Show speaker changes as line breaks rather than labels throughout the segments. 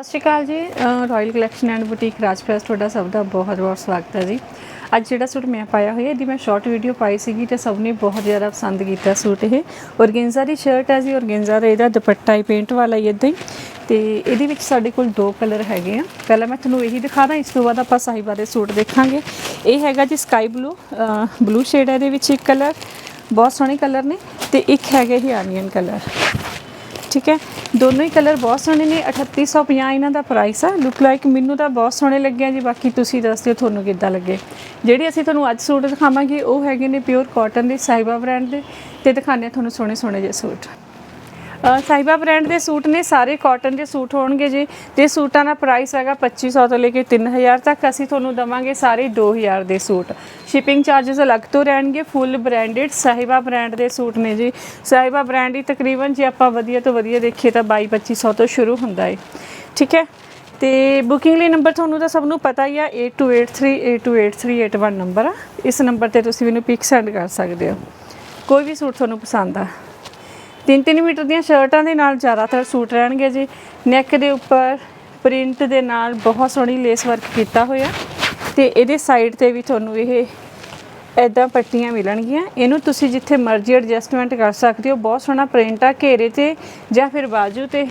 ਸਤਿ ਸ਼੍ਰੀ ਅਕਾਲ ਜੀ ਰਾਇਲ ਕਲੈਕਸ਼ਨ ਐਂਡ ਬੁਟੀਕ ਰਾਜਪ੍ਰੈਸ ਤੁਹਾਡਾ ਸਭ ਦਾ ਬਹੁਤ ਬਹੁਤ ਸਵਾਗਤ ਹੈ ਜੀ। ਅੱਜ ਜਿਹੜਾ ਸੂਟ ਮੈਂ ਪਾਇਆ ਹੋਇਆ, ਇਹਦੀ ਮੈਂ ਸ਼ਾਰਟ ਵੀਡੀਓ ਪਾਈ ਸੀਗੀ ਤੇ ਸਭ ਨੇ ਬਹੁਤ ਜ਼ਿਆਦਾ ਪਸੰਦ ਕੀਤਾ ਸੂਟ ਇਹ। ਔਰਗੈਂਜ਼ਾ ਦੀ ਸ਼ਰਟ ਹੈ ਜੀ, ਔਰਗੈਂਜ਼ਾ ਦਾ ਇਹਦਾ ਦੁਪੱਟਾ ਹੀ ਪੇਂਟ ਵਾਲਾ ਹੀ ਇਦਾਂ ਹੀ। ਤੇ ਇਹਦੇ ਵਿੱਚ ਸਾਡੇ ਕੋਲ ਦੋ ਕਲਰ ਹੈਗੇ ਆ। ਪਹਿਲਾਂ ਮੈਂ ਤੁਹਾਨੂੰ ਇਹੀ ਦਿਖਾਦਾ, ਇਸ ਤੋਂ ਬਾਅਦ ਆਪਾਂ ਸਾਹਿਬਾ ਦੇ ਸੂਟ ਦੇਖਾਂਗੇ। ਇਹ ਹੈਗਾ ਜੀ ਸਕਾਈ ਬਲੂ ਬਲੂ ਸ਼ੇਡ ਹੈ ਇਹਦੇ ਵਿੱਚ ਇੱਕ ਕਲਰ ਬਹੁਤ ਸੋਹਣੇ ਕਲਰ ਨੇ ਤੇ ਇੱਕ ਹੈਗਾ ਹੀ ਆਨੀਅਨ ਕਲਰ ਠੀਕ ਹੈ? ਦੋਨੋਂ ਹੀ ਕਲਰ ਬਹੁਤ ਸੋਹਣੇ ਨੇ 3850 ਇਹਨਾਂ ਦਾ ਪ੍ਰਾਈਸ ਆ। ਲੁੱਕ ਲਾਈਕ ਮੈਨੂੰ ਤਾਂ ਬਹੁਤ ਸੋਹਣੇ ਲੱਗਿਆ ਜੀ, ਬਾਕੀ ਤੁਸੀਂ ਦੱਸ ਦਿਓ ਤੁਹਾਨੂੰ ਕਿੱਦਾਂ ਲੱਗੇ। ਜਿਹੜੇ ਅਸੀਂ ਤੁਹਾਨੂੰ ਅੱਜ ਸੂਟ ਦਿਖਾਵਾਂਗੇ, ਉਹ ਹੈਗੇ ਨੇ ਪਿਓਰ ਕਾਟਨ ਦੇ ਸਾਈਬਾ ਬ੍ਰਾਂਡ ਦੇ। ਤੇ ਦਿਖਾਉਂਦੇ ਹਾਂ ਤੁਹਾਨੂੰ ਸੋਹਣੇ ਸੋਹਣੇ ਜਿਹੇ ਸੂਟ। ਸਾਹਿਬਾ ਬ੍ਰਾਂਡ ਦੇ ਸੂਟ ਨੇ, ਸਾਰੇ ਕਾਟਨ ਦੇ ਸੂਟ ਹੋਣਗੇ ਜੀ। ਤੇ ਸੂਟਾਂ ਦਾ ਪ੍ਰਾਈਸ ਹੈਗਾ 2500 ਤੋਂ ਲੈ ਕੇ 3000 ਤੱਕ, ਅਸੀਂ ਤੁਹਾਨੂੰ ਦਵਾਂਗੇ ਸਾਰੇ 2000 ਦੇ ਸੂਟ। ਸ਼ਿਪਿੰਗ ਚਾਰजेस ਅਲੱਗ ਤੋਂ ਰਹਿਣਗੇ ਫੁੱਲ ਬ੍ਰਾਂਡਡ ਸਾਹਿਬਾ ਬ੍ਰਾਂਡ ਦੇ ਸੂਟ ਨੇ ਜੀ। ਸਾਹਿਬਾ ਬ੍ਰਾਂਡ ਹੀ ਤਕਰੀਬਨ ਜੇ ਆਪਾਂ ਵਧੀਆ ਤੋਂ ਵਧੀਆ ਦੇਖੀਏ ਤਾਂ 22 2500 ਤੋਂ ਸ਼ੁਰੂ ਹੁੰਦਾ ਹੈ ਠੀਕ ਹੈ? ਤੇ ਬੁਕਿੰਗ ਲਈ ਨੰਬਰ ਤੁਹਾਨੂੰ ਤਾਂ ਸਭ ਨੂੰ ਪਤਾ ਹੀ ਆ 8283828381 ਨੰਬਰ ਆ। ਇਸ ਨੰਬਰ ਤੇ ਤੁਸੀਂ ਮੈਨੂੰ ਪਿਕ ਸੈਂਡ ਕਰ ਸਕਦੇ ਹੋ। ਕੋਈ ਵੀ ਸੂਟ ਤੁਹਾਨੂੰ ਪਸੰਦ ਆ। 3-3 ਮੀਟਰ ਦੀਆਂ ਸ਼ਰਟਾਂ ਦੇ ਨਾਲ ਜ਼ਿਆਦਾਤਰ ਸੂਟ ਰਹਿਣਗੇ ਜੀ। ਨੈਕ ਦੇ ਉੱਪਰ ਪ੍ਰਿੰਟ ਦੇ ਨਾਲ ਬਹੁਤ ਸੋਹਣੀ ਲੇਸ ਵਰਕ ਕੀਤਾ ਹੋਇਆ। ਤੇ ਇਹਦੇ ਸਾਈਡ ਤੇ ਵੀ ਤੁਹਾਨੂੰ ਇਹ ਐਦਾਂ ਪੱਟੀਆਂ ਮਿਲਣਗੀਆਂ। ਇਹਨੂੰ ਤੁਸੀਂ ਜਿੱਥੇ ਮਰਜ਼ੀ ਐਡਜਸਟਮੈਂਟ ਕਰ ਸਕਦੇ ਹੋ। ਬਹੁਤ ਸੋਹਣਾ ਪ੍ਰਿੰਟ ਆ ਘੇਰੇ ਤੇ ਜਾਂ ਫਿਰ ਬਾਜੂ ਤੇ।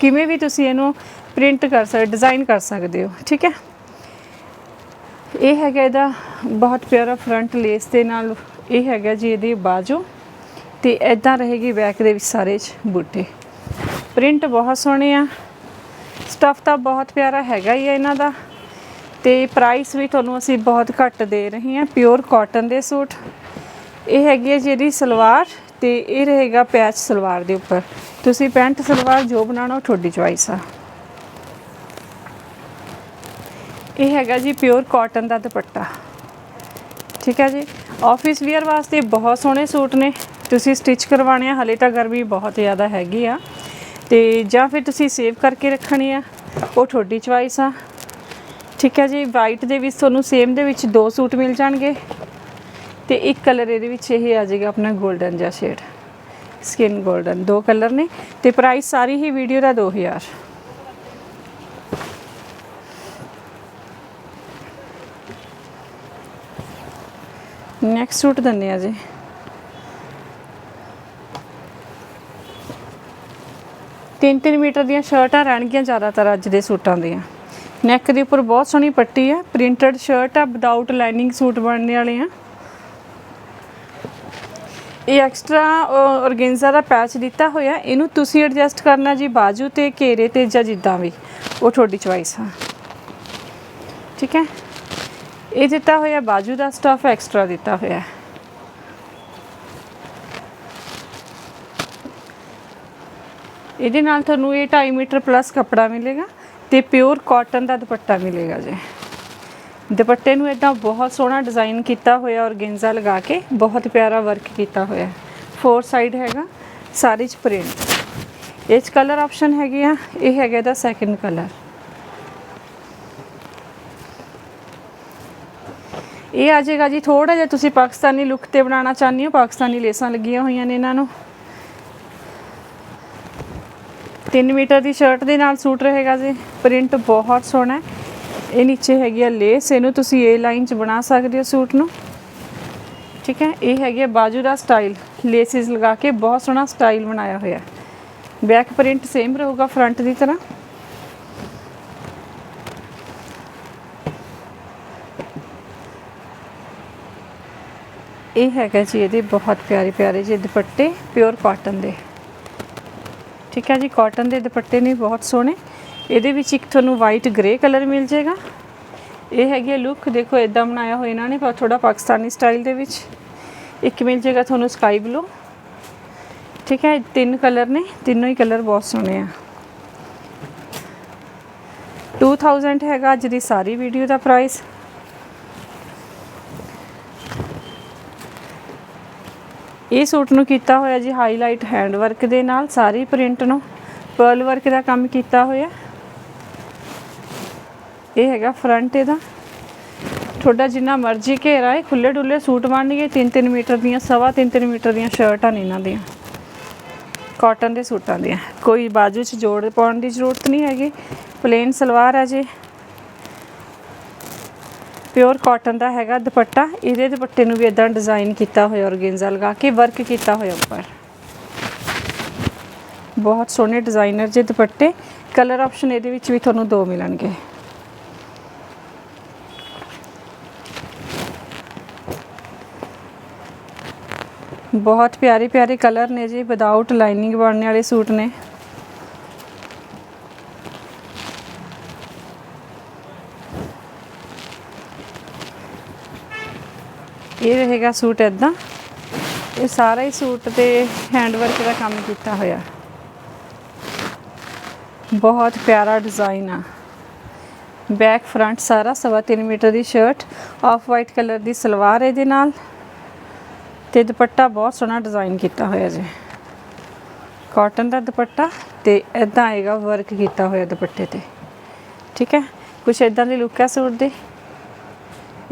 ਕਿਵੇਂ ਵੀ ਤੁਸੀਂ ਇਹਨੂੰ ਪ੍ਰਿੰਟ ਕਰ ਸਕਦੇ ਡਿਜ਼ਾਈਨ ਕਰ ਸਕਦੇ ਹੋ। ਠੀਕ ਹੈ? ਇਹ ਹੈਗਾ ਇਹਦਾ ਬਹੁਤ ਪਿਆਰਾ ਫਰੰਟ ਲੇਸ ਦੇ ਨਾਲ ਇਹ ਹੈਗਾ ਜੀ ਇਹਦੀ ਬਾਜੂ। ਤੇ ਇਦਾਂ ਰਹੇਗੀ ਬੈਕ ਦੇ ਵਿੱਚ ਸਾਰੇ ਚ ਬੂਟੇ। ਪ੍ਰਿੰਟ ਬਹੁਤ ਸੋਹਣੇ ਆ। ਸਟਫ ਤਾਂ ਬਹੁਤ ਪਿਆਰਾ ਹੈਗਾ ਹੀ ਆ ਇਹਨਾਂ ਦਾ। ਤੇ ਪ੍ਰਾਈਸ ਵੀ ਤੁਹਾਨੂੰ ਅਸੀਂ ਬਹੁਤ ਘੱਟ ਦੇ ਰਹੇ ਹਾਂ, ਪਿਓਰ ਕਾਟਨ ਦੇ ਸੂਟ। ਇਹ ਹੈਗੀ ਹੈ ਜਿਹੜੀ ਸਲਵਾਰ ਤੇ ਇਹ ਰਹੇਗਾ ਪੈਚ ਸਲਵਾਰ ਦੇ ਉੱਪਰ। ਤੁਸੀਂ ਪੈਂਟ ਸਲਵਾਰ ਜੋ ਬਣਾਉਣਾ ਉਹ ਤੁਹਾਡੀ ਚੁਆਇਸ ਆ। ਇਹ ਹੈਗਾ ਜੀ ਪਿਓਰ ਕਾਟਨ ਦਾ ਦੁਪੱਟਾ। ਠੀਕ ਹੈ ਜੀ। ਆਫਿਸ ਵੇਅਰ ਵਾਸਤੇ ਬਹੁਤ ਸੋਹਣੇ ਸੂਟ ਨੇ। ਤੁਸੀਂ ਸਟਿਚ ਕਰਵਾਣੇ ਆ, ਹਲੇ ਤਾਂ ਗਰਮੀ ਬਹੁਤ ਜ਼ਿਆਦਾ ਹੈਗੀ ਆ। ਤੇ ਜਾਂ ਫਿਰ ਤੁਸੀਂ ਸੇਵ ਕਰਕੇ ਰੱਖਣੇ ਆ, ਉਹ ਤੁਹਾਡੀ ਚੁਆਇਸ ਆ। ਠੀਕ ਹੈ ਜੀ ਵਾਈਟ ਦੇ ਵਿੱਚ ਤੁਹਾਨੂੰ ਸੇਮ ਦੇ ਵਿੱਚ ਦੋ ਸੂਟ ਮਿਲ ਜਾਣਗੇ। ਤੇ ਇੱਕ ਕਲਰ ਇਹਦੇ ਵਿੱਚ ਇਹ ਆ ਜਾਏਗਾ ਆਪਣਾ 골ਡਨ ਜਿਹਾ ਸ਼ੇਡ ਸਕਿਨ 골ਡਨ ਦੋ ਕਲਰ ਨੇ। ਤੇ ਪ੍ਰਾਈਸ ਸਾਰੀ ਹੀ ਵੀਡੀਓ ਦਾ 2000 ਨੈਕਸਟ ਸੂਟ ਦਿੰਦੇ ਆ ਜੀ। ਤਿੰਨ ਤਿੰਨ ਮੀਟਰ ਦੀਆਂ ਸ਼ਰਟਾਂ ਰਹਿਣਗੀਆਂ ਜ਼ਿਆਦਾਤਰ ਅੱਜ ਦੇ ਸੂਟਾਂ ਦੀਆਂ। ਨੈਕ ਦੇ ਉੱਪਰ ਬਹੁਤ ਸੋਹਣੀ ਪੱਟੀ ਹੈ ਪ੍ਰਿੰਟਡ ਸ਼ਰਟ ਆ ਵਿਦਆਊਟ ਲਾਈਨਿੰਗ ਸੂਟ ਬਣਨੇ ਵਾਲੇ ਆ। ਇਹ ਐਕਸਟਰਾ ਔਰਗੈਂਜ਼ਾ ਦਾ ਪੈਚ ਦਿੱਤਾ ਹੋਇਆ, ਇਹਨੂੰ ਤੁਸੀਂ ਐਡਜਸਟ ਕਰਨਾ ਜੀ ਬਾਜੂ ਤੇ, ਘੇਰੇ ਤੇ ਜਾਂ ਜਿੱਦਾਂ ਵੀ। ਉਹ ਤੁਹਾਡੀ ਚੁਆਇਸ ਆ। ਠੀਕ ਹੈ? ਇਹ ਦਿੱਤਾ ਹੋਇਆ ਬਾਜੂ ਦਾ ਸਟਫ ਐਕਸਟਰਾ ਦਿੱਤਾ ਹੋਇਆ। ਇਹਦੇ ਨਾਲ ਤੁਹਾਨੂੰ ਇਹ 2.5 ਮੀਟਰ ਪਲੱਸ ਕੱਪੜਾ ਮਿਲੇਗਾ ਤੇ ਪਿਓਰ ਕਾਟਨ ਦਾ ਦੁਪੱਟਾ ਮਿਲੇਗਾ ਜੀ। ਦੁਪੱਟੇ ਨੂੰ ਇਦਾਂ ਬਹੁਤ ਸੋਹਣਾ ਡਿਜ਼ਾਈਨ ਕੀਤਾ ਹੋਇਆ ਔਰਗੈਂਜ਼ਾ ਲਗਾ ਕੇ, ਬਹੁਤ ਪਿਆਰਾ ਵਰਕ ਕੀਤਾ ਹੋਇਆ ਫੋਰ ਸਾਈਡ ਹੈਗਾ, ਸਾਰੇ ਚ ਪ੍ਰਿੰਟ ਇਹ ਚ ਕਲਰ ਆਪਸ਼ਨ ਹੈਗੇ ਆ, ਇਹ ਹੈਗਾ ਇਹਦਾ ਸੈਕੰਡ ਕਲਰ ਇਹ ਆ ਜਾਏਗਾ ਜੀ ਥੋੜਾ ਜਿਹਾ ਤੁਸੀਂ ਪਾਕਿਸਤਾਨੀ ਲੁੱਕ ਤੇ ਬਣਾਉਣਾ ਚਾਹੁੰਦੇ ਹੋ, ਪਾਕਿਸਤਾਨੀ ਲੇਸਾਂ ਲੱਗੀਆਂ ਹੋਈਆਂ ਨੇ ਇਹਨਾਂ ਨੂੰ। 3 ਮੀਟਰ ਦੀ ਸ਼ਰਟ ਦੇ ਨਾਲ ਸੂਟ ਰਹੇਗਾ ਜੀ। ਪ੍ਰਿੰਟ ਬਹੁਤ ਸੋਹਣਾ ਹੈ। ਇਹ ਨੀਚੇ ਹੈਗੀ ਆ ਲੇਸ ਇਹਨੂੰ ਤੁਸੀਂ ਏ ਲਾਈਨ 'ਚ ਬਣਾ ਸਕਦੇ ਹੋ ਸੂਟ ਨੂੰ। ਠੀਕ ਹੈ, ਇਹ ਹੈਗੀ ਆ ਬਾਜੂ ਦਾ ਸਟਾਈਲ ਲੇਸਿਸ ਲਗਾ ਕੇ ਬਹੁਤ ਸੋਹਣਾ ਸਟਾਈਲ ਬਣਾਇਆ ਹੋਇਆ ਬੈਕ ਪ੍ਰਿੰਟ ਸੇਮ ਰਹੂਗਾ ਫਰੰਟ ਦੀ ਤਰ੍ਹਾਂ। ਇਹ ਹੈਗਾ ਜੀ ਇਹਦੇ ਬਹੁਤ ਪਿਆਰੇ ਪਿਆਰੇ ਜਿਹੇ ਦੁਪੱਟੇ ਪਿਓਰ ਕਾਟਨ ਦੇ। ਠੀਕ ਹੈ ਜੀ ਕਾਟਨ ਦੇ ਦੁਪੱਟੇ ਨੇ ਬਹੁਤ ਸੋਹਣੇ। ਇਹਦੇ ਵਿੱਚ ਇੱਕ ਤੁਹਾਨੂੰ ਵਾਈਟ ਗ੍ਰੇ ਕਲਰ ਮਿਲ ਜਾਏਗਾ। ਇਹ ਹੈਗੀ ਹੈ ਲੁੱਕ ਦੇਖੋ ਇਦਾਂ ਬਣਾਇਆ ਹੋਇਆ ਇਹਨਾਂ ਨੇ ਥੋੜਾ ਪਾਕਿਸਤਾਨੀ ਸਟਾਈਲ ਦੇ ਵਿੱਚ। ਇੱਕ ਮਿਲ ਜਾਏਗਾ ਤੁਹਾਨੂੰ ਸਕਾਈ ਬਲੂ ਠੀਕ ਹੈ ਤਿੰਨ ਕਲਰ ਨੇ, ਤਿੰਨੋਂ ਹੀ ਕਲਰ ਬਹੁਤ ਸੋਹਣੇ ਆ। 2000 ਹੈਗਾ ਅੱਜ ਦੀ ਸਾਰੀ ਵੀਡੀਓ ਦਾ ਪ੍ਰਾਈਸ ਇਹ ਸੂਟ ਨੂੰ ਕੀਤਾ ਹੋਇਆ ਜੀ ਹਾਈਲਾਈਟ ਹੈਂਡ ਵਰਕ ਦੇ ਨਾਲ, ਸਾਰੀ ਪ੍ਰਿੰਟ ਨੂੰ ਪਰਲ ਵਰਕ ਦਾ ਕੰਮ ਕੀਤਾ ਹੋਇਆ। ਇਹ ਹੈਗਾ ਫਰੰਟ ਇਹਦਾ। ਤੁਹਾਡਾ ਜਿੰਨਾ ਮਰਜ਼ੀ ਘੇਰਾ ਹੈ ਖੁੱਲੇ ਡੁੱਲੇ ਸੂਟ ਬਣਨਗੇ 3-3 ਮੀਟਰ ਦੀਆਂ, ਸਵਾ 3-3 ਮੀਟਰ ਦੀਆਂ ਸ਼ਰਟਾਂ ਨੇ ਇਹਨਾਂ ਦੀਆਂ। ਕਾਟਨ ਦੇ ਸੂਟਾਂ ਦੀਆਂ। ਕੋਈ ਬਾਜੂ 'ਚ ਜੋੜ ਪਾਉਣ ਦੀ ਜ਼ਰੂਰਤ ਨਹੀਂ ਹੈਗੀ। ਪਲੇਨ ਸਲਵਾਰ ਹੈ ਜੇ। ਪਿਓਰ ਕਾਟਨ ਦਾ ਹੈਗਾ ਦੁਪੱਟਾ। ਇਹਦੇ ਦੁਪੱਟੇ ਨੂੰ ਵੀ ਇਦਾਂ ਡਿਜ਼ਾਈਨ ਕੀਤਾ ਹੋਇਆ, ਔਰਗੇਂਜ਼ਾ ਲਗਾ ਕੇ ਵਰਕ ਕੀਤਾ ਹੋਇਆ ਉੱਪਰ। ਬਹੁਤ ਸੋਹਣੇ ਡਿਜ਼ਾਈਨਰ ਜੇ ਦੁਪੱਟੇ। ਕਲਰ ਆਪਸ਼ਨ ਇਹਦੇ ਵਿੱਚ ਵੀ ਤੁਹਾਨੂੰ ਦੋ ਮਿਲਣਗੇ। ਬਹੁਤ ਪਿਆਰੇ ਪਿਆਰੇ ਕਲਰ ਨੇ ਜੀ ਵਿਦਆਊਟ ਲਾਈਨਿੰਗ ਬਣਨੇ ਵਾਲੇ ਸੂਟ ਨੇ। ਇਹ ਰਹੇਗਾ ਸੂਟ ਇਦਾਂ ਇਹ ਸਾਰਾ ਹੀ ਸੂਟ ਤੇ ਹੈਂਡ ਵਰਕ ਦਾ ਕੰਮ ਕੀਤਾ ਹੋਇਆ। ਬਹੁਤ ਪਿਆਰਾ ਡਿਜ਼ਾਈਨ ਆ। ਬੈਕ ਫਰੰਟ ਸਾਰਾ ਸਵਾ ਤਿੰਨ ਮੀਟਰ ਦੀ ਸ਼ਰਟ ਆਫ ਵਾਈਟ ਕਲਰ ਦੀ ਸਲਵਾਰ ਇਹਦੇ ਨਾਲ। ਤੇ ਦੁਪੱਟਾ ਬਹੁਤ ਸੋਹਣਾ ਡਿਜ਼ਾਈਨ ਕੀਤਾ ਹੋਇਆ ਜੀ। ਕਾਟਨ ਦਾ ਦੁਪੱਟਾ ਤੇ ਇਦਾਂ ਆਏਗਾ ਵਰਕ ਕੀਤਾ ਹੋਇਆ ਦੁਪੱਟੇ ਤੇ। ਠੀਕ ਹੈ? ਕੁਛ ਇਦਾਂ ਦੀ ਲੁੱਕ ਹੈ ਸੂਟ ਦੀ?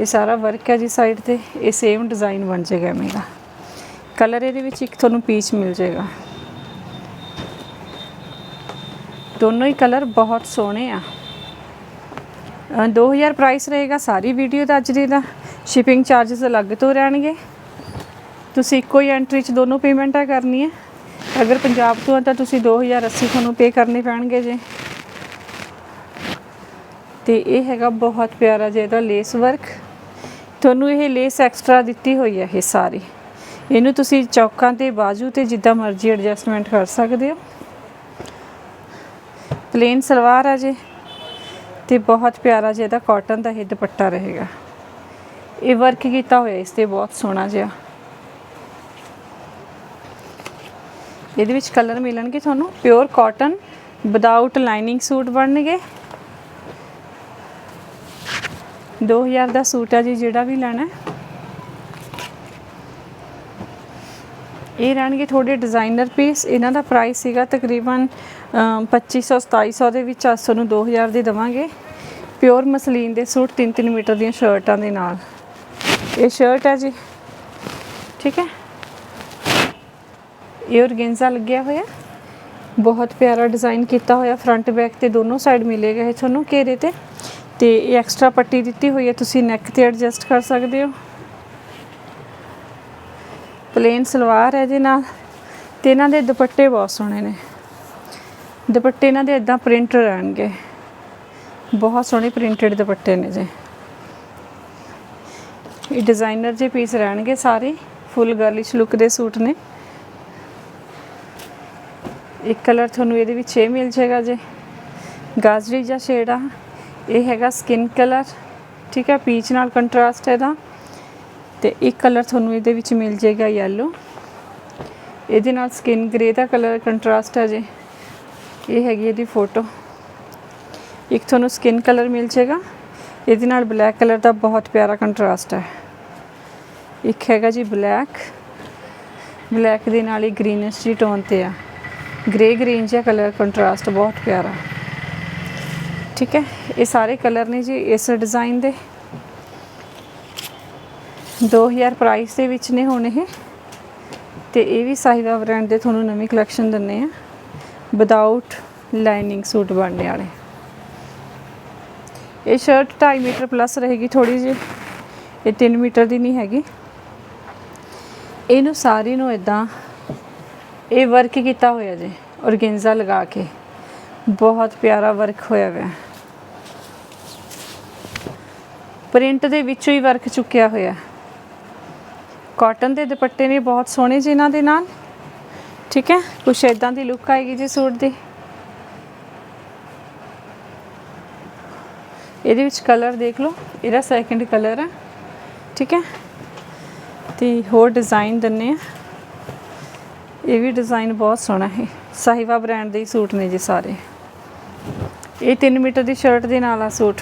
ਇਹ ਸਾਰਾ ਵਰਕ ਹੈ ਜੀ ਸਾਈਡ ਤੇ। ਇਹ ਸੇਮ ਡਿਜ਼ਾਈਨ ਬਣ ਜਾਏਗਾ ਮੇਰਾ। ਕਲਰ ਇਹਦੇ ਵਿੱਚ ਇੱਕ ਤੁਹਾਨੂੰ ਪੀਚ ਮਿਲ ਜਾਏਗਾ। ਦੋਨੋਂ ਹੀ ਕਲਰ ਬਹੁਤ ਸੋਹਣੇ ਆ। ਅ, 2000 ਪ੍ਰਾਈਸ ਰਹੇਗਾ ਸਾਰੀ ਵੀਡੀਓ ਦਾ ਅੱਜ ਦੀ ਦਾ। ਸ਼ਿਪਿੰਗ ਚਾਰजेस ਅਲੱਗ ਤੋਂ ਰਹਿਣਗੇ। ਤੁਸੀਂ ਇੱਕੋ ਹੀ ਐਂਟਰੀ 'ਚ ਦੋਨੋਂ ਪੇਮੈਂਟਾਂ ਕਰਨੀ ਹੈ। ਅਗਰ ਪੰਜਾਬ ਤੋਂ ਆ ਤਾਂ ਤੁਸੀਂ 2080 ਤੁਹਾਨੂੰ ਪੇ ਕਰਨੇ ਪੈਣਗੇ ਜੇ। ਤੇ ਇਹ ਹੈਗਾ ਬਹੁਤ ਪਿਆਰਾ ਜਿਹਾ ਇਹਦਾ ਲੇਸ ਵਰਕ ਤੁਹਾਨੂੰ ਇਹ ਲੇਸ ਐਕਸਟਰਾ ਦਿੱਤੀ ਹੋਈ ਹੈ ਇਹ ਸਾਰੀ। ਇਹਨੂੰ ਤੁਸੀਂ ਚੌਕਾਂ ਤੇ ਬਾਜੂ ਤੇ ਜਿੱਦਾਂ ਮਰਜ਼ੀ ਐਡਜਸਟਮੈਂਟ ਕਰ ਸਕਦੇ ਹੋ। ਪਲੇਨ ਸਲਵਾਰ ਆ ਜੇ ਤੇ ਬਹੁਤ ਪਿਆਰਾ ਜਿਹਾ ਇਹਦਾ ਕਾਟਨ ਦਾ ਇਹ ਦੁਪੱਟਾ ਰਹੇਗਾ। ਇਹ ਵਰਕ ਕੀਤਾ ਹੋਇਆ, ਇਸ ਤੇ ਬਹੁਤ ਸੋਹਣਾ ਜਿਹਾ। ਇਹਦੇ ਵਿੱਚ ਕਲਰ ਮਿਲਣਗੇ ਤੁਹਾਨੂੰ। Pure cotton without lining suit ਬਣਨਗੇ। 2000 ਦਾ ਸੂਟ ਆ ਜੀ, ਜਿਹੜਾ ਵੀ ਲੈਣਾ। ਹੈ। ਇਹ ਰਹਿਣਗੇ ਥੋੜੇ ਡਿਜ਼ਾਈਨਰ ਪੀਸ ਇਹਨਾਂ ਦਾ ਪ੍ਰਾਈਸ ਸੀਗਾ ਤਕਰੀਬਨ 2500 2700 ਦੇ ਵਿੱਚ ਅੱਜ ਤੁਹਾਨੂੰ 2000 ਦੇ ਦਵਾਂਗੇ। ਪਿਓਰ ਮਸਲੀਨ ਦੇ ਸੂਟ 3-3 ਮੀਟਰ ਦੀਆਂ ਸ਼ਰਟਾਂ ਦੇ ਨਾਲ। ਇਹ ਸ਼ਰਟ ਹੈ ਜੀ। ਠੀਕ ਹੈ? ਇਹ ਔਰਗੇਂਜ਼ਾ ਲੱਗਿਆ ਹੋਇਆ। ਬਹੁਤ ਪਿਆਰਾ ਡਿਜ਼ਾਈਨ ਕੀਤਾ ਹੋਇਆ। ਫਰੰਟ ਬੈਕ ਤੇ ਦੋਨੋਂ ਸਾਈਡ ਮਿਲੇਗਾ ਇਹ ਤੁਹਾਨੂੰ ਘੇਰੇ ਤੇ। ਤੇ ਇਹ ਐਕਸਟਰਾ ਪੱਟੀ ਦਿੱਤੀ ਹੋਈ ਹੈ, ਤੁਸੀਂ ਨੈਕ ਤੇ ਐਡਜਸਟ ਕਰ ਸਕਦੇ ਹੋ। ਪਲੇਨ ਸਲਵਾਰ ਹੈ ਇਹਦੇ ਨਾਲ, ਤੇ ਇਹਨਾਂ ਦੇ ਦੁਪੱਟੇ ਬਹੁਤ ਸੋਹਣੇ ਨੇ। ਦੁਪੱਟੇ ਇਹਨਾਂ ਦੇ ਇਦਾਂ ਪ੍ਰਿੰਟ ਰਹਿਣਗੇ। ਬਹੁਤ ਸੋਹਣੇ ਪ੍ਰਿੰਟਡ ਦੁਪੱਟੇ ਨੇ ਜੀ। ਇਹ ਡਿਜ਼ਾਈਨਰ ਜੇ ਪੀਸ ਰਹਿਣਗੇ ਸਾਰੇ ਫੁੱਲ ਗਰਲਿਸ਼ ਲੁੱਕ ਦੇ ਸੂਟ ਨੇ। ਇੱਕ ਕਲਰ ਤੁਹਾਨੂੰ ਇਹਦੇ ਵਿੱਚ ਇਹ ਮਿਲ ਜਾਏਗਾ ਜੇ। ਗਾਜਰੀ ਜਾਂ ਸ਼ੇਡ ਆ ਇਹ ਹੈਗਾ ਸਕਿਨ ਕਲਰ ਠੀਕ ਹੈ ਪੀਚ ਨਾਲ ਕੰਟਰਾਸਟ ਹੈ ਦਾ ਤੇ ਇੱਕ ਕਲਰ ਤੁਹਾਨੂੰ ਇਹਦੇ ਵਿੱਚ ਮਿਲ ਜਾਏਗਾ ਯੈਲੋ ਇਹਦੇ ਨਾਲ ਸਕਿਨ ਗ੍ਰੇ ਦਾ ਕਲਰ ਕੰਟਰਾਸਟ ਹੈ ਜੇ। ਇਹ ਹੈਗੀ ਇਹਦੀ ਫੋਟੋ ਇੱਕ ਤੁਹਾਨੂੰ ਸਕਿਨ ਕਲਰ ਮਿਲ ਜਾਏਗਾ। ਇਹਦੇ ਨਾਲ ਬਲੈਕ ਕਲਰ ਦਾ ਬਹੁਤ ਪਿਆਰਾ ਕੰਟਰਾਸਟ ਹੈ। ਇੱਕ ਹੈਗਾ ਜੀ ਬਲੈਕ ਬਲੈਕ ਦੇ ਨਾਲ ਹੀ ਗ੍ਰੀਨਿਸ਼ ਜੀ ਟੋਨ ਤੇ ਆ। ਗ੍ਰੇ ਗ੍ਰੀਨ ਜਿਹਾ ਕਲਰ ਕੰਟਰਾਸਟ ਬਹੁਤ ਪਿਆਰਾ। ਠੀਕ ਹੈ, ਇਹ ਸਾਰੇ ਕਲਰ ਨੇ ਜੀ ਇਸ ਡਿਜ਼ਾਈਨ ਦੇ। 2000 ਪ੍ਰਾਈਸ ਦੇ ਵਿੱਚ ਨੇ ਹੁਣ ਇਹ। ਤੇ ਇਹ ਵੀ ਸਾਹਿਬਾ ਬ੍ਰਾਂਡ ਦੇ ਤੁਹਾਨੂੰ ਨਵੀਂ ਕਲੈਕਸ਼ਨ ਦਿੰਨੇ ਆ। ਵਿਦਆਊਟ ਲਾਈਨਿੰਗ ਸੂਟ ਬਣਨੇ ਵਾਲੇ। ਇਹ ਸ਼ਰਟ 2.5 ਮੀਟਰ ਪਲੱਸ ਰਹੇਗੀ ਥੋੜੀ ਜਿਹੀ। ਇਹ 3 ਮੀਟਰ ਦੀ ਨਹੀਂ ਹੈਗੀ। ਇਹਨੂੰ ਸਾਰੀ ਨੂੰ ਇਦਾਂ ਇਹ ਵਰਕ ਕੀਤਾ ਹੋਇਆ ਜੀ ਔਰਗੇਂਜ਼ਾ ਲਗਾ ਕੇ। ਬਹੁਤ ਪਿਆਰਾ ਵਰਕ ਹੋਇਆ ਹੋਇਆ ਪ੍ਰਿੰਟ ਦੇ ਵਿੱਚੋਂ ਹੀ ਵਰਕ ਚੁੱਕਿਆ ਹੋਇਆ। ਕਾਟਨ ਦੇ ਦੁਪੱਟੇ ਨੇ ਬਹੁਤ ਸੋਹਣੇ ਜੀ ਇਹਨਾਂ ਦੇ ਨਾਲ। ਠੀਕ ਹੈ? ਕੁਛ ਇਦਾਂ ਦੀ ਲੁੱਕ ਆਏਗੀ ਜੀ ਸੂਟ ਦੀ। ਇਹਦੇ ਵਿੱਚ ਕਲਰ ਦੇਖ ਲਓ। ਇਹਦਾ ਸੈਕੰਡ ਕਲਰ ਹੈ ਠੀਕ ਹੈ? ਤੇ ਹੋਰ ਡਿਜ਼ਾਈਨ ਦਿੰਨੇ ਆ। ਇਹ ਵੀ ਡਿਜ਼ਾਈਨ ਬਹੁਤ ਸੋਹਣਾ ਹੈ। ਸਾਹਿਵਾ ਬ੍ਰਾਂਡ ਦੇ ਸੂਟ ਨੇ ਜੀ ਸਾਰੇ। ਇਹ 3 ਮੀਟਰ ਦੀ ਸ਼ਰਟ ਦੇ ਨਾਲ ਆ ਸੂਟ।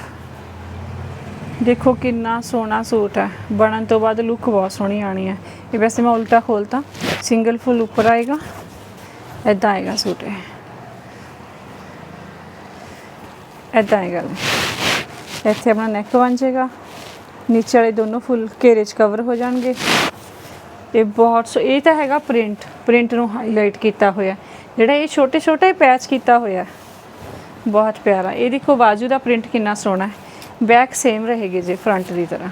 ਦੇਖੋ ਕਿੰਨਾ ਸੋਹਣਾ ਸੂਟ ਹੈ ਬਣਨ ਤੋਂ ਬਾਅਦ ਲੁੱਕ ਬਹੁਤ ਸੋਹਣੀ ਆਣੀ ਹੈ ਇਹ ਵੈਸੇ ਮੈਂ ਉਲਟਾ ਖੋਲਤਾ। ਸਿੰਗਲ ਫੁੱਲ ਉੱਪਰ ਆਏਗਾ। ਐਦਾਂ ਆਏਗਾ ਸੂਟ ਇਹ। ਐਦਾਂ ਆਏਗਾ ਇੱਥੇ ਆਪਣਾ ਨੈਕ ਬਣ ਜਾਏਗਾ। ਨੀਚੇ ਵਾਲੇ ਦੋਨੋਂ ਫੁੱਲ ਘੇਰੇ 'ਚ ਕਵਰ ਹੋ ਜਾਣਗੇ। ਇਹ ਬਹੁਤ ਸੋ, ਇਹ ਤਾਂ ਹੈਗਾ ਪ੍ਰਿੰਟ ਪ੍ਰਿੰਟ ਨੂੰ ਹਾਈਲਾਈਟ ਕੀਤਾ ਹੋਇਆ। ਜਿਹੜਾ ਇਹ ਛੋਟੇ ਛੋਟੇ ਪੈਚ ਕੀਤਾ ਹੋਇਆ। ਬਹੁਤ ਪਿਆਰਾ। ਇਹ ਦੇਖੋ ਬਾਜੂ ਦਾ ਪ੍ਰਿੰਟ ਕਿੰਨਾ ਸੋਹਣਾ ਹੈ। ਬੈਕ ਸੇਮ ਰਹੇਗੀ ਜੇ ਫਰੰਟ ਦੀ ਤਰ੍ਹਾਂ।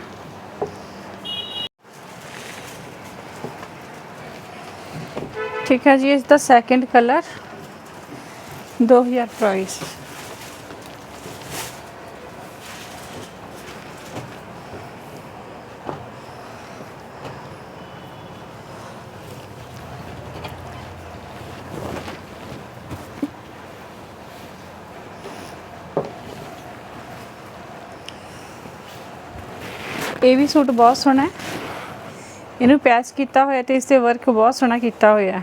ਠੀਕ ਹੈ ਜੀ, ਇਸ ਦਾ ਸੈਕੰਡ ਕਲਰ 2000 ਪ੍ਰਾਈਸ ਇਹ ਵੀ ਸੂਟ ਬਹੁਤ ਸੋਹਣਾ ਹੈ। ਇਹਨੂੰ ਪੈਚ ਕੀਤਾ ਹੋਇਆ ਤੇ ਇਸ ਤੇ ਵਰਕ ਬਹੁਤ ਸੋਹਣਾ ਕੀਤਾ ਹੋਇਆ ਹੈ।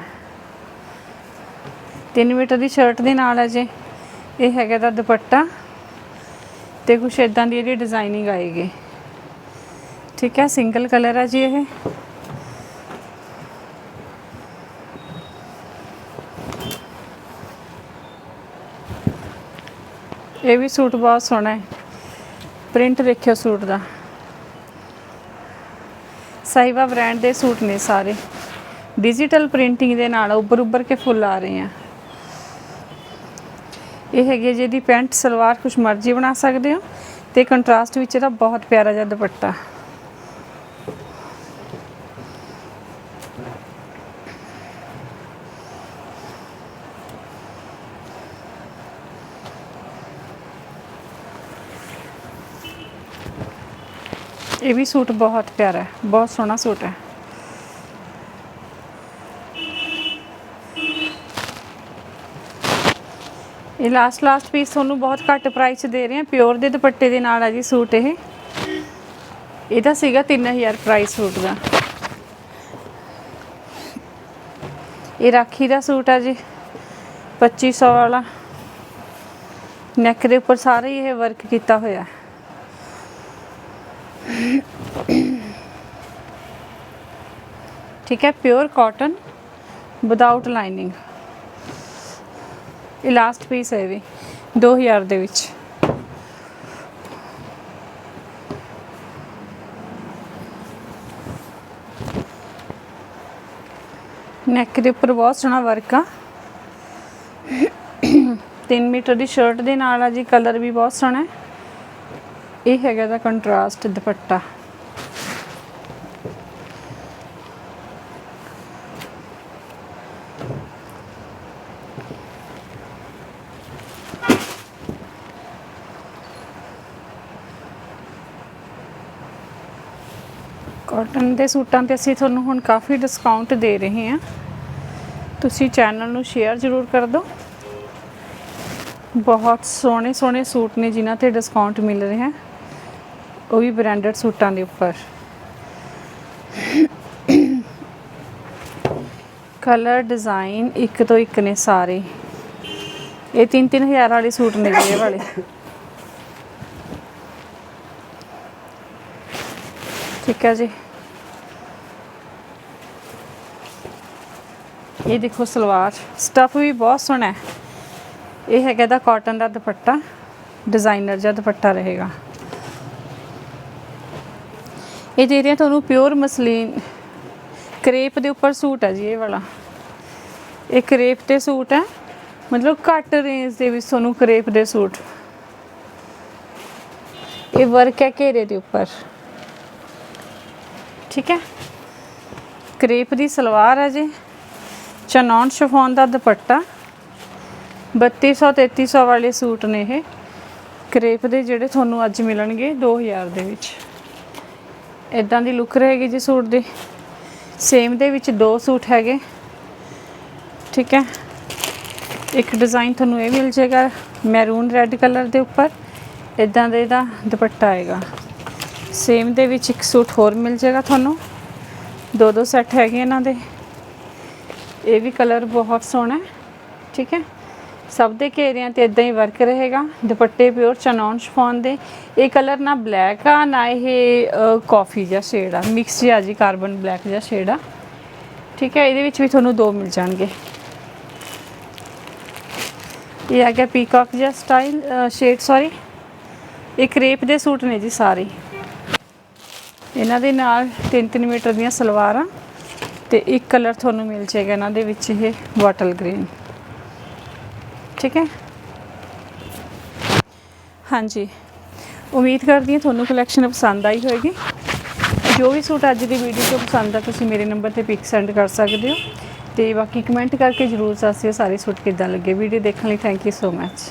3 ਮੀਟਰ ਦੀ ਸ਼ਰਟ ਦੇ ਨਾਲ ਹੈ ਜੀ। ਇਹ ਹੈਗਾ ਦਾ ਦੁਪੱਟਾ ਤੇ ਕੁਛ ਇਦਾਂ ਦੀ ਇਹਦੀ ਡਿਜ਼ਾਈਨਿੰਗ ਆਏਗੀ। ਠੀਕ ਹੈ ਸਿੰਗਲ ਕਲਰ ਹੈ ਜੀ ਇਹ। ਇਹ ਵੀ ਸੂਟ ਬਹੁਤ ਸੋਹਣਾ ਹੈ। ਪ੍ਰਿੰਟ ਦੇਖਿਓ ਸੂਟ ਦਾ। ਸਾਈਵਾ ਬ੍ਰਾਂਡ ਦੇ ਸੂਟ ਨੇ ਸਾਰੇ। ਡਿਜੀਟਲ ਪ੍ਰਿੰਟਿੰਗ ਦੇ ਨਾਲ ਉੱਭਰ ਉੱਭਰ ਕੇ ਫੁੱਲ ਆ ਰਹੇ ਆ। ਇਹ ਹੈਗੀ ਜਿਹਦੀ ਪੈਂਟ ਸਲਵਾਰ ਕੁਛ ਮਰਜ਼ੀ ਬਣਾ ਸਕਦੇ ਹੋ ਤੇ ਕੰਟਰਾਸਟ ਵਿੱਚ ਇਹਦਾ ਬਹੁਤ ਪਿਆਰਾ ਜਿਹਾ ਦੁਪੱਟਾ। ਇਹ ਵੀ ਸੂਟ ਬਹੁਤ ਪਿਆਰਾ ਹੈ, ਬਹੁਤ ਸੋਹਣਾ ਸੂਟ ਹੈ। ਇਹ ਲਾਸਟ ਲਾਸਟ ਪੀਸ ਤੁਹਾਨੂੰ ਬਹੁਤ ਘੱਟ ਪ੍ਰਾਈਸ 'ਚ ਦੇ ਰਹੇ ਹਾਂ ਪਿਓਰ ਦੇ ਦੁਪੱਟੇ ਦੇ ਨਾਲ ਹੈ ਜੀ ਸੂਟ ਇਹ। ਇਹਦਾ ਸੀਗਾ 3000 ਪ੍ਰਾਈਸ ਸੂਟ ਦਾ। ਇਹ ਰਾਖੀ ਦਾ ਸੂਟ ਆ ਜੀ 2500 ਵਾਲਾ। ਨੈਕ ਦੇ ਉੱਪਰ ਸਾਰਾ ਹੀ ਇਹ ਵਰਕ ਕੀਤਾ ਹੋਇਆ ਹੈ। ਠੀਕ ਹੈ ਪਿਓਰ ਕਾਟਨ ਵਿਦਆਊਟ ਲਾਈਨਿੰਗ ਇਹ ਲਾਸਟ ਪੀਸ ਹੈ ਇਹ ਵੀ 2000 ਦੇ ਵਿੱਚ। ਨੈਕ ਦੇ ਉੱਪਰ ਬਹੁਤ ਸੋਹਣਾ ਵਰਕ ਆ। 3 ਮੀਟਰ ਦੀ ਸ਼ਰਟ ਦੇ ਨਾਲ ਆ ਜੀ ਕਲਰ ਵੀ ਬਹੁਤ ਸੋਹਣਾ ਹੈ। ਇਹ ਹੈਗਾ ਦਾ ਕੰਟਰਾਸਟ ਦੁਪੱਟਾ। ਕਾਟਨ ਸੂਟਾਂ ਤੇ ਅਸੀਂ ਤੁਹਾਨੂੰ ਹੁਣ ਕਾਫੀ ਡਿਸਕਾਊਂਟ ਦੇ ਰਹੇ ਹਾਂ। ਤੁਸੀਂ ਚੈਨਲ ਨੂੰ ਸ਼ੇਅਰ ਜ਼ਰੂਰ ਕਰ ਦਿਓ। ਬਹੁਤ ਸੋਹਣੇ ਸੋਹਣੇ ਸੂਟ ਨੇ ਜਿਨ੍ਹਾਂ ਤੇ ਡਿਸਕਾਊਂਟ ਮਿਲ ਰਿਹਾ ਹੈ। ਉਹ ਵੀ ਬ੍ਰਾਂਡਡ ਸੂਟਾਂ ਦੇ ਉੱਪਰ। ਕਲਰ ਡਿਜ਼ਾਈਨ ਇੱਕ ਤੋਂ ਇੱਕ ਨੇ ਸਾਰੇ। ਇਹ 3-3000 ਵਾਲੇ ਸੂਟ ਨੇ ਜਿਹੜੇ ਵਾਲੇ। ਠੀਕ ਹੈ ਜੀ। ਇਹ ਦੇਖੋ ਸਲਵਾਰ। ਸਟਫ ਵੀ ਬਹੁਤ ਸੋਹਣਾ ਹੈ। ਇਹ ਹੈਗਾ ਦਾ ਕਾਟਨ ਦਾ ਦੁਪੱਟਾ। ਡਿਜ਼ਾਈਨਰ ਜਿਹਾ ਦੁਪੱਟਾ ਰਹੇਗਾ। ਇਹ ਦੇ ਰਿਹਾ ਤੁਹਾਨੂੰ ਪਿਓਰ ਮਸਲੀਨ। ਕਰੇਪ ਦੇ ਉੱਪਰ ਸੂਟ ਹੈ ਜੀ ਇਹ ਵਾਲਾ। ਇਹ ਕਰੇਪ ਤੇ ਸੂਟ ਹੈ। ਮਤਲਬ ਘੱਟ ਰੇਂਜ ਦੇ ਵਿੱਚ ਤੁਹਾਨੂੰ ਕਰੇਪ ਦੇ ਸੂਟ। ਇਹ ਵਰਕ ਹੈ ਘੇਰੇ ਦੇ ਉੱਪਰ। ਠੀਕ ਹੈ। ਕਰੇਪ ਦੀ ਸਲਵਾਰ ਹੈ ਜੀ। ਚਨੌਨ ਸ਼ਫੋਨ ਦਾ ਦੁਪੱਟਾ। 3200 3300 ਵਾਲੇ ਸੂਟ ਨੇ ਇਹ। ਕਰੇਪ ਦੇ ਜਿਹੜੇ ਤੁਹਾਨੂੰ ਅੱਜ ਮਿਲਣਗੇ 2000 ਦੇ ਵਿੱਚ। ਇਦਾਂ ਦੀ ਲੁੱਕ ਰਹੇਗੀ ਜੀ ਸੂਟ ਦੀ। ਸੇਮ ਦੇ ਵਿੱਚ ਦੋ ਸੂਟ ਹੈਗੇ। ਠੀਕ ਹੈ। ਇੱਕ ਡਿਜ਼ਾਈਨ ਤੁਹਾਨੂੰ ਇਹ ਮਿਲ ਜਾਏਗਾ ਮੈਰੂਨ ਰੈੱਡ ਕਲਰ ਦੇ ਉੱਪਰ। ਇਦਾਂ ਦਾ ਦੁਪੱਟਾ ਆਏਗਾ। ਸੇਮ ਦੇ ਵਿੱਚ ਇੱਕ ਸੂਟ ਹੋਰ ਮਿਲ ਜਾਏਗਾ ਤੁਹਾਨੂੰ। ਦੋ ਦੋ ਸੈੱਟ ਹੈਗੇ ਇਹਨਾਂ ਦੇ। ਇਹ ਵੀ ਕਲਰ ਬਹੁਤ ਸੋਹਣਾ ਠੀਕ ਹੈ? ਸਭ ਦੇ ਘੇਰਿਆਂ ਤੇ ਇਦਾਂ ਹੀ ਵਰਕ ਰਹੇਗਾ। ਦੁਪੱਟੇ ਪਿਓਰ ਚਨੌਨ ਸ਼ਫੋਨ ਦੇ। ਇਹ ਕਲਰ ਨਾ ਬਲੈਕ ਆ, ਨਾ ਇਹ ਕਾਫੀ ਜਿਹਾ ਸ਼ੇਡ ਆ। ਮਿਕਸ ਜਿਹਾ ਜੀ ਕਾਰਬਨ ਬਲੈਕ ਜਿਹਾ ਸ਼ੇਡ ਆ। ਠੀਕ ਹੈ? ਇਹਦੇ ਵਿੱਚ ਵੀ ਤੁਹਾਨੂੰ ਦੋ ਮਿਲ ਜਾਣਗੇ। ਇਹ ਆ ਗਿਆ ਪੀਕਾਕ ਜਿਹਾ ਸਟਾਈਲ ਸ਼ੇਡ ਸੌਰੀ ਇਹ ਕ੍ਰੇਪ ਦੇ ਸੂਟ ਨੇ ਜੀ ਸਾਰੇ। ਇਹਨਾਂ ਦੇ ਨਾਲ 3-3 ਮੀਟਰ ਦੀਆਂ ਸਲਵਾਰਾਂ। ਤੇ ਇੱਕ ਕਲਰ ਤੁਹਾਨੂੰ ਮਿਲ ਜਾਏਗਾ ਇਹਨਾਂ ਦੇ ਵਿੱਚ ਇਹ ਵਾਟਲ ਗ੍ਰੀਨ। ਠੀਕ ਹੈ? ਹਾਂਜੀ। ਉਮੀਦ ਕਰਦੀ ਹਾਂ ਤੁਹਾਨੂੰ ਕਲੈਕਸ਼ਨ ਪਸੰਦ ਆਈ ਹੋਵੇਗੀ ਜੋ ਵੀ ਸੂਟ ਅੱਜ ਦੀ ਵੀਡੀਓ ਤੋਂ ਪਸੰਦ ਆ, ਤੁਸੀਂ ਮੇਰੇ ਨੰਬਰ ਤੇ ਪਿਕ ਸੈਂਡ ਕਰ ਸਕਦੇ ਹੋ। ਤੇ ਬਾਕੀ ਕਮੈਂਟ ਕਰਕੇ ਜਰੂਰ ਦੱਸਿਓ ਸਾਰੇ ਸੂਟ ਕਿੱਦਾਂ ਲੱਗੇ। ਵੀਡੀਓ ਦੇਖਣ ਲਈ ਥੈਂਕ ਯੂ ਸੋ ਮੱਚ